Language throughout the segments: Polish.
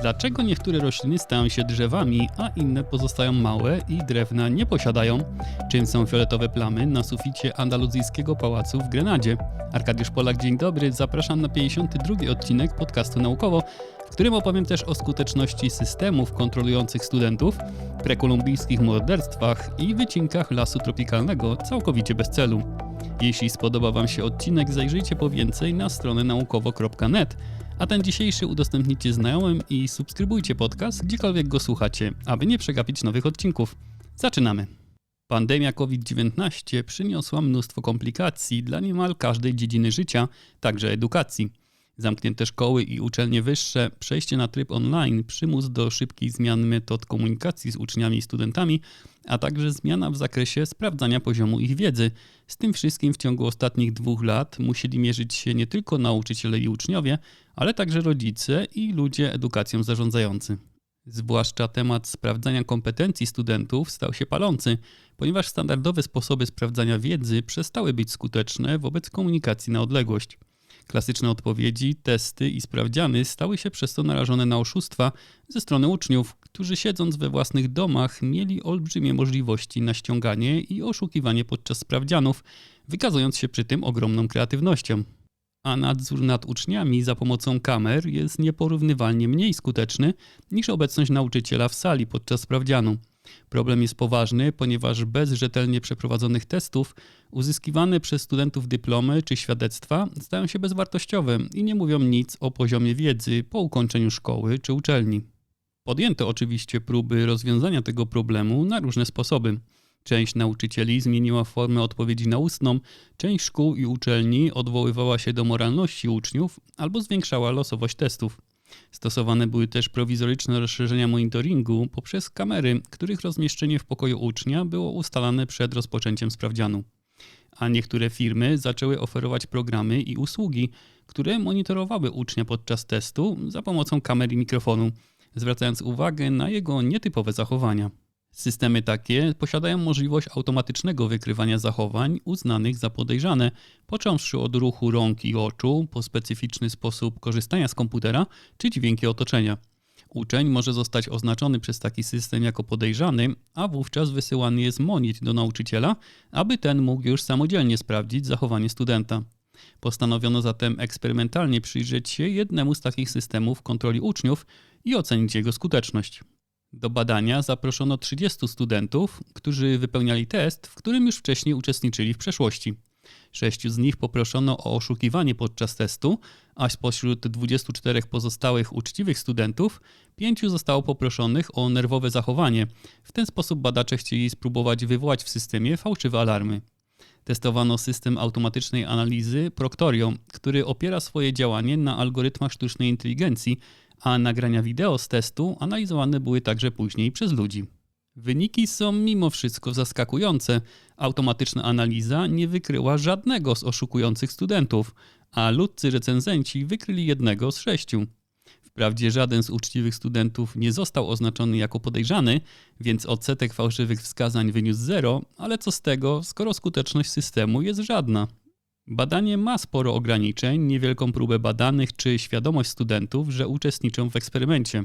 Dlaczego niektóre rośliny stają się drzewami, a inne pozostają małe i drewna nie posiadają? Czym są fioletowe plamy na suficie andaluzyjskiego pałacu w Grenadzie? Arkadiusz Polak, dzień dobry. Zapraszam na 52 odcinek podcastu Naukowo, w którym opowiem też o skuteczności systemów kontrolujących studentów, prekolumbijskich morderstwach i wycinkach lasu tropikalnego całkowicie bez celu. Jeśli spodoba Wam się odcinek, zajrzyjcie po więcej na stronę naukowo.net a ten dzisiejszy udostępnijcie znajomym i subskrybujcie podcast, gdziekolwiek go słuchacie, aby nie przegapić nowych odcinków. Zaczynamy! Pandemia COVID-19 przyniosła mnóstwo komplikacji dla niemal każdej dziedziny życia, także edukacji. Zamknięte szkoły i uczelnie wyższe, przejście na tryb online, przymus do szybkich zmian metod komunikacji z uczniami i studentami, a także zmiana w zakresie sprawdzania poziomu ich wiedzy. Z tym wszystkim w ciągu ostatnich dwóch lat musieli mierzyć się nie tylko nauczyciele i uczniowie, ale także rodzice i ludzie edukacją zarządzający. Zwłaszcza temat sprawdzania kompetencji studentów stał się palący, ponieważ standardowe sposoby sprawdzania wiedzy przestały być skuteczne wobec komunikacji na odległość. Klasyczne odpowiedzi, testy i sprawdziany stały się przez to narażone na oszustwa ze strony uczniów, którzy siedząc we własnych domach mieli olbrzymie możliwości na ściąganie i oszukiwanie podczas sprawdzianów, wykazując się przy tym ogromną kreatywnością. A nadzór nad uczniami za pomocą kamer jest nieporównywalnie mniej skuteczny niż obecność nauczyciela w sali podczas sprawdzianu. Problem jest poważny, ponieważ bez rzetelnie przeprowadzonych testów uzyskiwane przez studentów dyplomy czy świadectwa stają się bezwartościowe i nie mówią nic o poziomie wiedzy po ukończeniu szkoły czy uczelni. Podjęto oczywiście próby rozwiązania tego problemu na różne sposoby. Część nauczycieli zmieniła formę odpowiedzi na ustną, część szkół i uczelni odwoływała się do moralności uczniów albo zwiększała losowość testów. Stosowane były też prowizoryczne rozszerzenia monitoringu poprzez kamery, których rozmieszczenie w pokoju ucznia było ustalane przed rozpoczęciem sprawdzianu. A niektóre firmy zaczęły oferować programy i usługi, które monitorowały ucznia podczas testu za pomocą kamer i mikrofonu, zwracając uwagę na jego nietypowe zachowania. Systemy takie posiadają możliwość automatycznego wykrywania zachowań uznanych za podejrzane, począwszy od ruchu rąk i oczu, po specyficzny sposób korzystania z komputera czy dźwięki otoczenia. Uczeń może zostać oznaczony przez taki system jako podejrzany, a wówczas wysyłany jest monit do nauczyciela, aby ten mógł już samodzielnie sprawdzić zachowanie studenta. Postanowiono zatem eksperymentalnie przyjrzeć się jednemu z takich systemów kontroli uczniów i ocenić jego skuteczność. Do badania zaproszono 30 studentów, którzy wypełniali test, w którym już wcześniej uczestniczyli w przeszłości. Sześciu z nich poproszono o oszukiwanie podczas testu, a spośród 24 pozostałych uczciwych studentów, pięciu zostało poproszonych o nerwowe zachowanie. W ten sposób badacze chcieli spróbować wywołać w systemie fałszywe alarmy. Testowano system automatycznej analizy Proctorio, który opiera swoje działanie na algorytmach sztucznej inteligencji, a nagrania wideo z testu analizowane były także później przez ludzi. Wyniki są mimo wszystko zaskakujące. Automatyczna analiza nie wykryła żadnego z oszukujących studentów, a ludcy recenzenci wykryli jednego z sześciu. Wprawdzie żaden z uczciwych studentów nie został oznaczony jako podejrzany, więc odsetek fałszywych wskazań wyniósł zero, ale co z tego, skoro skuteczność systemu jest żadna. Badanie ma sporo ograniczeń, niewielką próbę badanych czy świadomość studentów, że uczestniczą w eksperymencie.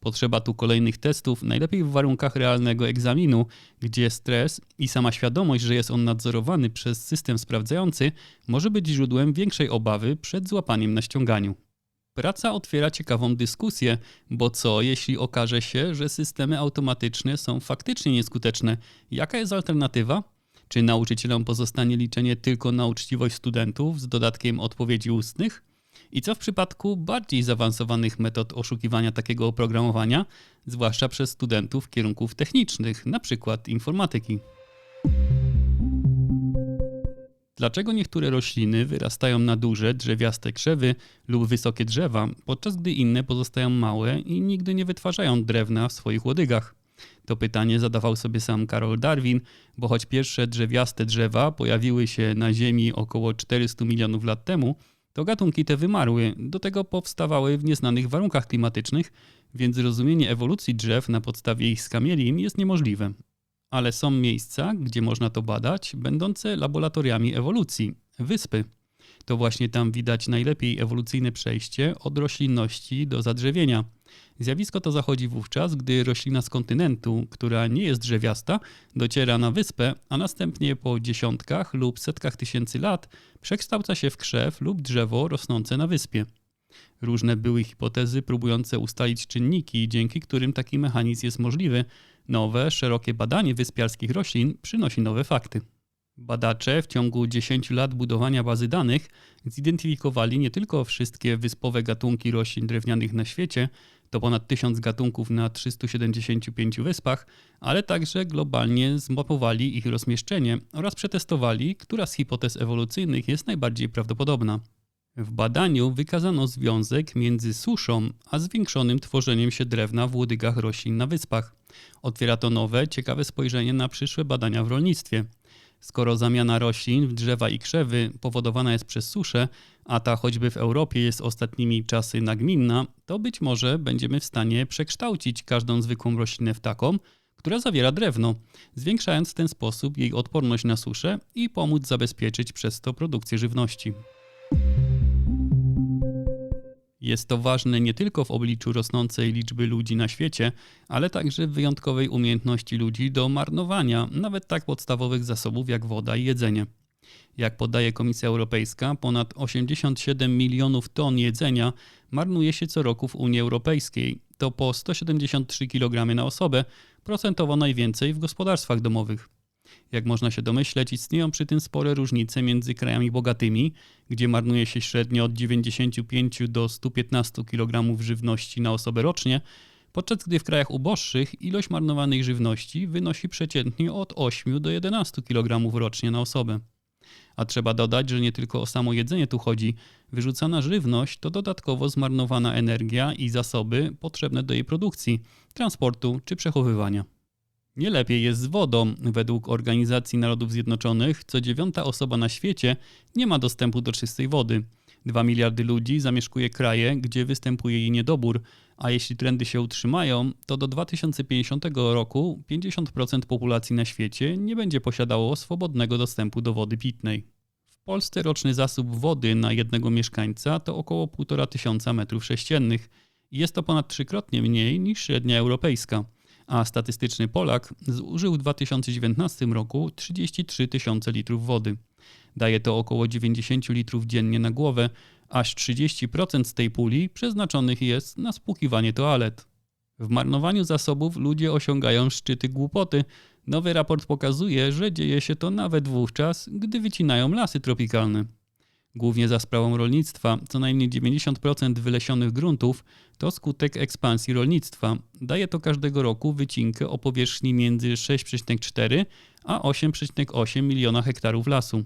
Potrzeba tu kolejnych testów, najlepiej w warunkach realnego egzaminu, gdzie stres i sama świadomość, że jest on nadzorowany przez system sprawdzający, może być źródłem większej obawy przed złapaniem na ściąganiu. Praca otwiera ciekawą dyskusję, bo co jeśli okaże się, że systemy automatyczne są faktycznie nieskuteczne? Jaka jest alternatywa? Czy nauczycielom pozostanie liczenie tylko na uczciwość studentów z dodatkiem odpowiedzi ustnych? I co w przypadku bardziej zaawansowanych metod oszukiwania takiego oprogramowania, zwłaszcza przez studentów kierunków technicznych, np. informatyki? Dlaczego niektóre rośliny wyrastają na duże, drzewiaste krzewy lub wysokie drzewa, podczas gdy inne pozostają małe i nigdy nie wytwarzają drewna w swoich łodygach? To pytanie zadawał sobie sam Karol Darwin, bo choć pierwsze drzewiaste drzewa pojawiły się na Ziemi około 400 milionów lat temu, to gatunki te wymarły, do tego powstawały w nieznanych warunkach klimatycznych, więc zrozumienie ewolucji drzew na podstawie ich skamielin jest niemożliwe. Ale są miejsca, gdzie można to badać, będące laboratoriami ewolucji wyspy. To właśnie tam widać najlepiej ewolucyjne przejście od roślinności do zadrzewienia. Zjawisko to zachodzi wówczas, gdy roślina z kontynentu, która nie jest drzewiasta, dociera na wyspę, a następnie po dziesiątkach lub setkach tysięcy lat przekształca się w krzew lub drzewo rosnące na wyspie. Różne były hipotezy próbujące ustalić czynniki, dzięki którym taki mechanizm jest możliwy. Nowe, szerokie badanie wyspiarskich roślin przynosi nowe fakty. Badacze w ciągu 10 lat budowania bazy danych zidentyfikowali nie tylko wszystkie wyspowe gatunki roślin drewnianych na świecie, to ponad 1000 gatunków na 375 wyspach, ale także globalnie zmapowali ich rozmieszczenie oraz przetestowali, która z hipotez ewolucyjnych jest najbardziej prawdopodobna. W badaniu wykazano związek między suszą a zwiększonym tworzeniem się drewna w łodygach roślin na wyspach. Otwiera to nowe, ciekawe spojrzenie na przyszłe badania w rolnictwie. Skoro zamiana roślin w drzewa i krzewy powodowana jest przez suszę, a ta choćby w Europie jest ostatnimi czasy nagminna, to być może będziemy w stanie przekształcić każdą zwykłą roślinę w taką, która zawiera drewno, zwiększając w ten sposób jej odporność na suszę i pomóc zabezpieczyć przez to produkcję żywności. Jest to ważne nie tylko w obliczu rosnącej liczby ludzi na świecie, ale także wyjątkowej umiejętności ludzi do marnowania nawet tak podstawowych zasobów jak woda i jedzenie. Jak podaje Komisja Europejska, ponad 87 milionów ton jedzenia marnuje się co roku w Unii Europejskiej. To po 173 kg na osobę, procentowo najwięcej w gospodarstwach domowych. Jak można się domyśleć, istnieją przy tym spore różnice między krajami bogatymi, gdzie marnuje się średnio od 95 do 115 kg żywności na osobę rocznie, podczas gdy w krajach uboższych ilość marnowanej żywności wynosi przeciętnie od 8 do 11 kg rocznie na osobę. A trzeba dodać, że nie tylko o samo jedzenie tu chodzi. Wyrzucana żywność to dodatkowo zmarnowana energia i zasoby potrzebne do jej produkcji, transportu czy przechowywania. Nie lepiej jest z wodą. Według Organizacji Narodów Zjednoczonych co dziewiąta osoba na świecie nie ma dostępu do czystej wody. 2 miliardy ludzi zamieszkuje kraje, gdzie występuje jej niedobór, a jeśli trendy się utrzymają, to do 2050 roku 50% populacji na świecie nie będzie posiadało swobodnego dostępu do wody pitnej. W Polsce roczny zasób wody na jednego mieszkańca to około 1,5 tysiąca metrów sześciennych. Jest to ponad trzykrotnie mniej niż średnia europejska a statystyczny Polak zużył w 2019 roku 33 tysiące litrów wody. Daje to około 90 litrów dziennie na głowę, aż 30% z tej puli przeznaczonych jest na spłukiwanie toalet. W marnowaniu zasobów ludzie osiągają szczyty głupoty. Nowy raport pokazuje, że dzieje się to nawet wówczas, gdy wycinają lasy tropikalne. Głównie za sprawą rolnictwa, co najmniej 90% wylesionych gruntów to skutek ekspansji rolnictwa. Daje to każdego roku wycinkę o powierzchni między 6,4 a 8,8 miliona hektarów lasu.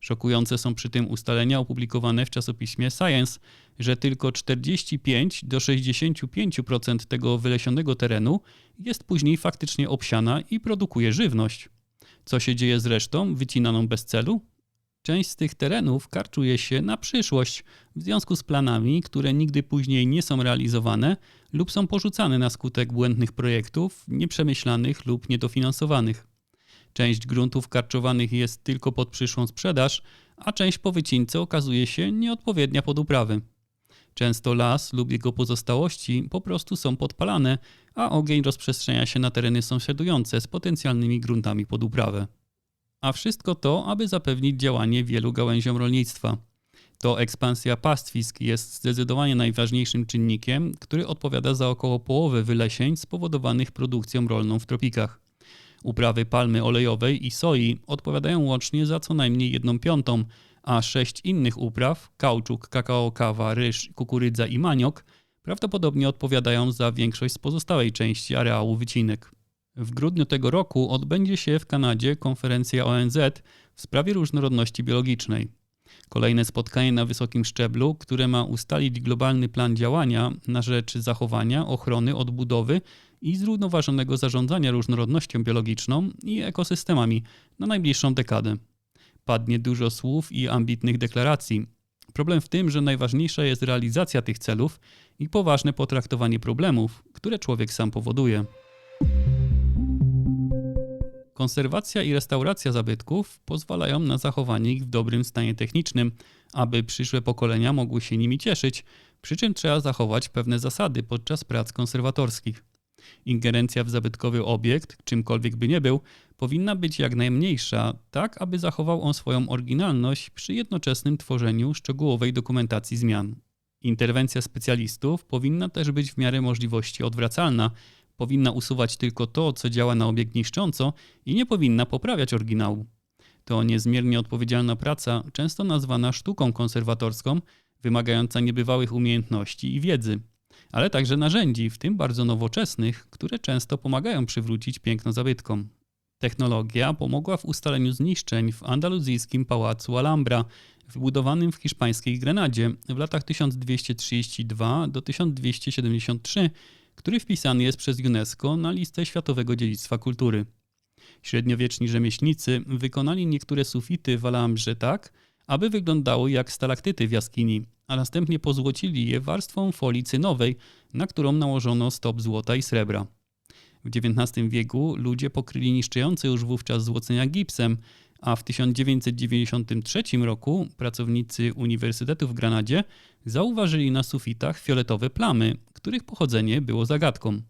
Szokujące są przy tym ustalenia opublikowane w czasopiśmie Science, że tylko 45 do 65% tego wylesionego terenu jest później faktycznie obsiana i produkuje żywność. Co się dzieje z resztą, wycinaną bez celu? Część z tych terenów karczuje się na przyszłość w związku z planami, które nigdy później nie są realizowane lub są porzucane na skutek błędnych projektów, nieprzemyślanych lub niedofinansowanych. Część gruntów karczowanych jest tylko pod przyszłą sprzedaż, a część po wycince okazuje się nieodpowiednia pod uprawy. Często las lub jego pozostałości po prostu są podpalane, a ogień rozprzestrzenia się na tereny sąsiadujące z potencjalnymi gruntami pod uprawę. A wszystko to, aby zapewnić działanie wielu gałęziom rolnictwa. To ekspansja pastwisk jest zdecydowanie najważniejszym czynnikiem, który odpowiada za około połowę wylesień spowodowanych produkcją rolną w tropikach. Uprawy palmy olejowej i soi odpowiadają łącznie za co najmniej jedną piątą, a sześć innych upraw kauczuk, kakao, kawa, ryż, kukurydza i maniok prawdopodobnie odpowiadają za większość z pozostałej części areału wycinek. W grudniu tego roku odbędzie się w Kanadzie konferencja ONZ w sprawie różnorodności biologicznej. Kolejne spotkanie na wysokim szczeblu, które ma ustalić globalny plan działania na rzecz zachowania, ochrony, odbudowy i zrównoważonego zarządzania różnorodnością biologiczną i ekosystemami na najbliższą dekadę. Padnie dużo słów i ambitnych deklaracji. Problem w tym, że najważniejsza jest realizacja tych celów i poważne potraktowanie problemów, które człowiek sam powoduje. Konserwacja i restauracja zabytków pozwalają na zachowanie ich w dobrym stanie technicznym, aby przyszłe pokolenia mogły się nimi cieszyć, przy czym trzeba zachować pewne zasady podczas prac konserwatorskich. Ingerencja w zabytkowy obiekt, czymkolwiek by nie był, powinna być jak najmniejsza, tak aby zachował on swoją oryginalność przy jednoczesnym tworzeniu szczegółowej dokumentacji zmian. Interwencja specjalistów powinna też być w miarę możliwości odwracalna, powinna usuwać tylko to, co działa na obiekt niszcząco i nie powinna poprawiać oryginału. To niezmiernie odpowiedzialna praca, często nazwana sztuką konserwatorską, wymagająca niebywałych umiejętności i wiedzy, ale także narzędzi, w tym bardzo nowoczesnych, które często pomagają przywrócić piękno zabytkom. Technologia pomogła w ustaleniu zniszczeń w andaluzyjskim pałacu Alhambra, wybudowanym w hiszpańskiej Grenadzie w latach 1232 do 1273, który wpisany jest przez UNESCO na listę Światowego Dziedzictwa Kultury. Średniowieczni rzemieślnicy wykonali niektóre sufity w Alhambrze tak, aby wyglądały jak stalaktyty w jaskini, a następnie pozłocili je warstwą folii cynowej, na którą nałożono stop złota i srebra. W XIX wieku ludzie pokryli niszczące już wówczas złocenia gipsem, a w 1993 roku pracownicy Uniwersytetu w Granadzie zauważyli na sufitach fioletowe plamy, których pochodzenie było zagadką.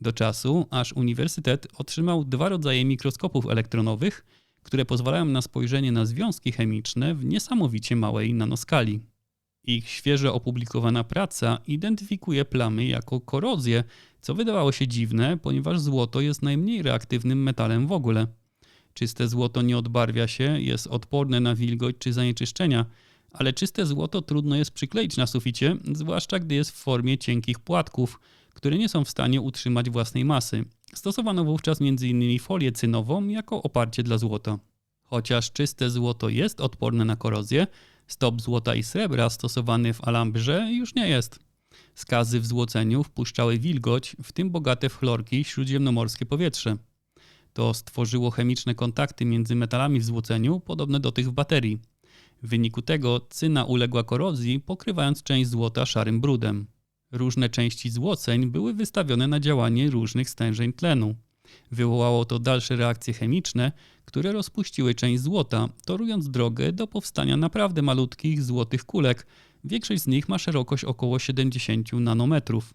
Do czasu, aż uniwersytet otrzymał dwa rodzaje mikroskopów elektronowych, które pozwalają na spojrzenie na związki chemiczne w niesamowicie małej nanoskali. Ich świeżo opublikowana praca identyfikuje plamy jako korozję, co wydawało się dziwne, ponieważ złoto jest najmniej reaktywnym metalem w ogóle. Czyste złoto nie odbarwia się, jest odporne na wilgoć czy zanieczyszczenia, ale czyste złoto trudno jest przykleić na suficie, zwłaszcza gdy jest w formie cienkich płatków, które nie są w stanie utrzymać własnej masy. Stosowano wówczas m.in. folię cynową jako oparcie dla złota. Chociaż czyste złoto jest odporne na korozję, stop złota i srebra stosowany w alambrze już nie jest. Skazy w złoceniu wpuszczały wilgoć, w tym bogate w chlorki śródziemnomorskie powietrze. To stworzyło chemiczne kontakty między metalami w złoceniu, podobne do tych w baterii. W wyniku tego cyna uległa korozji, pokrywając część złota szarym brudem. Różne części złoceń były wystawione na działanie różnych stężeń tlenu. Wywołało to dalsze reakcje chemiczne, które rozpuściły część złota, torując drogę do powstania naprawdę malutkich złotych kulek. Większość z nich ma szerokość około 70 nanometrów.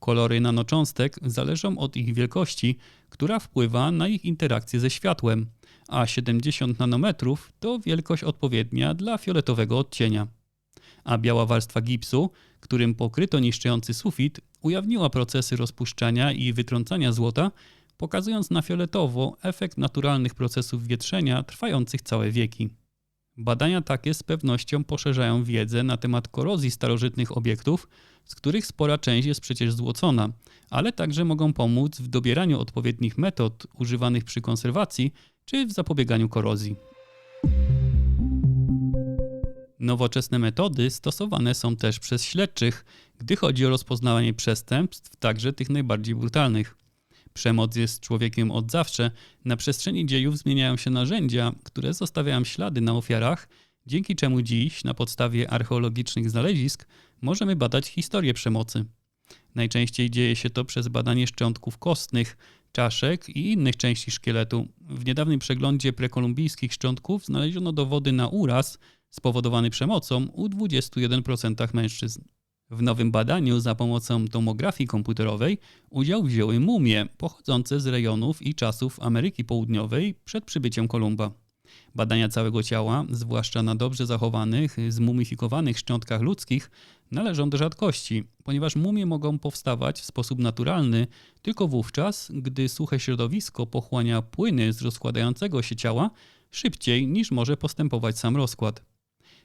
Kolory nanocząstek zależą od ich wielkości, która wpływa na ich interakcję ze światłem, a 70 nanometrów to wielkość odpowiednia dla fioletowego odcienia. A biała warstwa gipsu, którym pokryto niszczący sufit, ujawniła procesy rozpuszczania i wytrącania złota, pokazując na fioletowo efekt naturalnych procesów wietrzenia trwających całe wieki. Badania takie z pewnością poszerzają wiedzę na temat korozji starożytnych obiektów, z których spora część jest przecież złocona, ale także mogą pomóc w dobieraniu odpowiednich metod używanych przy konserwacji czy w zapobieganiu korozji. Nowoczesne metody stosowane są też przez śledczych, gdy chodzi o rozpoznawanie przestępstw, także tych najbardziej brutalnych. Przemoc jest człowiekiem od zawsze. Na przestrzeni dziejów zmieniają się narzędzia, które zostawiają ślady na ofiarach, dzięki czemu dziś, na podstawie archeologicznych znalezisk, możemy badać historię przemocy. Najczęściej dzieje się to przez badanie szczątków kostnych, czaszek i innych części szkieletu. W niedawnym przeglądzie prekolumbijskich szczątków znaleziono dowody na uraz spowodowany przemocą u 21% mężczyzn. W nowym badaniu za pomocą tomografii komputerowej udział wzięły mumie pochodzące z rejonów i czasów Ameryki Południowej przed przybyciem Kolumba. Badania całego ciała, zwłaszcza na dobrze zachowanych, zmumifikowanych szczątkach ludzkich, należą do rzadkości, ponieważ mumie mogą powstawać w sposób naturalny tylko wówczas, gdy suche środowisko pochłania płyny z rozkładającego się ciała szybciej niż może postępować sam rozkład.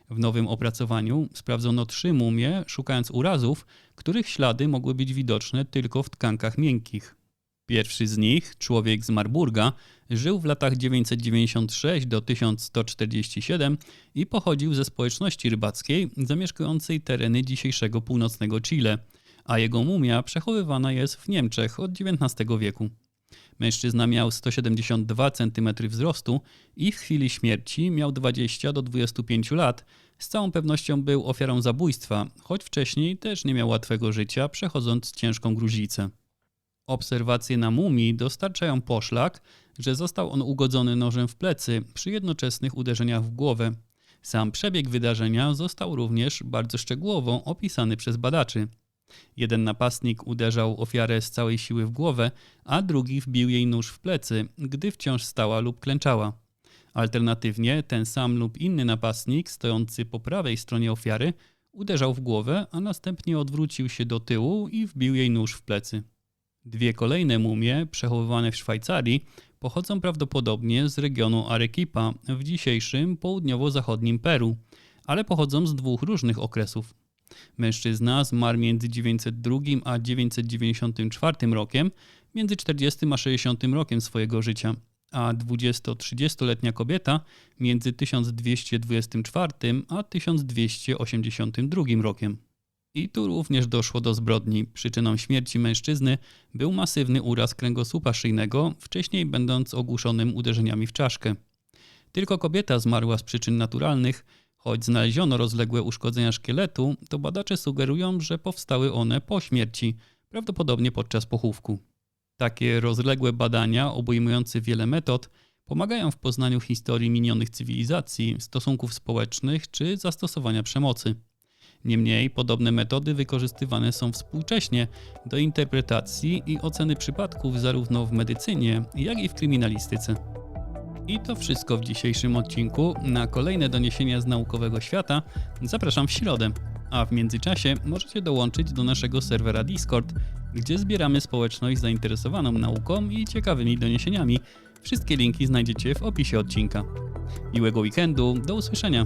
W nowym opracowaniu sprawdzono trzy mumie, szukając urazów, których ślady mogły być widoczne tylko w tkankach miękkich. Pierwszy z nich, człowiek z Marburga, żył w latach 996 do 1147 i pochodził ze społeczności rybackiej zamieszkującej tereny dzisiejszego północnego Chile, a jego mumia przechowywana jest w Niemczech od XIX wieku. Mężczyzna miał 172 cm wzrostu i w chwili śmierci miał 20 do 25 lat. Z całą pewnością był ofiarą zabójstwa, choć wcześniej też nie miał łatwego życia, przechodząc ciężką gruźlicę. Obserwacje na mumii dostarczają poszlak, że został on ugodzony nożem w plecy przy jednoczesnych uderzeniach w głowę. Sam przebieg wydarzenia został również bardzo szczegółowo opisany przez badaczy. Jeden napastnik uderzał ofiarę z całej siły w głowę, a drugi wbił jej nóż w plecy, gdy wciąż stała lub klęczała. Alternatywnie ten sam lub inny napastnik, stojący po prawej stronie ofiary, uderzał w głowę, a następnie odwrócił się do tyłu i wbił jej nóż w plecy. Dwie kolejne mumie, przechowywane w Szwajcarii, pochodzą prawdopodobnie z regionu Arequipa w dzisiejszym południowo-zachodnim Peru, ale pochodzą z dwóch różnych okresów. Mężczyzna zmarł między 902 a 994 rokiem, między 40 a 60 rokiem swojego życia, a 20-30-letnia kobieta między 1224 a 1282 rokiem. I tu również doszło do zbrodni. Przyczyną śmierci mężczyzny był masywny uraz kręgosłupa szyjnego, wcześniej będąc ogłuszonym uderzeniami w czaszkę. Tylko kobieta zmarła z przyczyn naturalnych, choć znaleziono rozległe uszkodzenia szkieletu, to badacze sugerują, że powstały one po śmierci, prawdopodobnie podczas pochówku. Takie rozległe badania, obejmujące wiele metod, pomagają w poznaniu historii minionych cywilizacji, stosunków społecznych czy zastosowania przemocy. Niemniej podobne metody wykorzystywane są współcześnie do interpretacji i oceny przypadków zarówno w medycynie, jak i w kryminalistyce. I to wszystko w dzisiejszym odcinku. Na kolejne doniesienia z naukowego świata zapraszam w środę, a w międzyczasie możecie dołączyć do naszego serwera Discord, gdzie zbieramy społeczność zainteresowaną nauką i ciekawymi doniesieniami. Wszystkie linki znajdziecie w opisie odcinka. Miłego weekendu, do usłyszenia!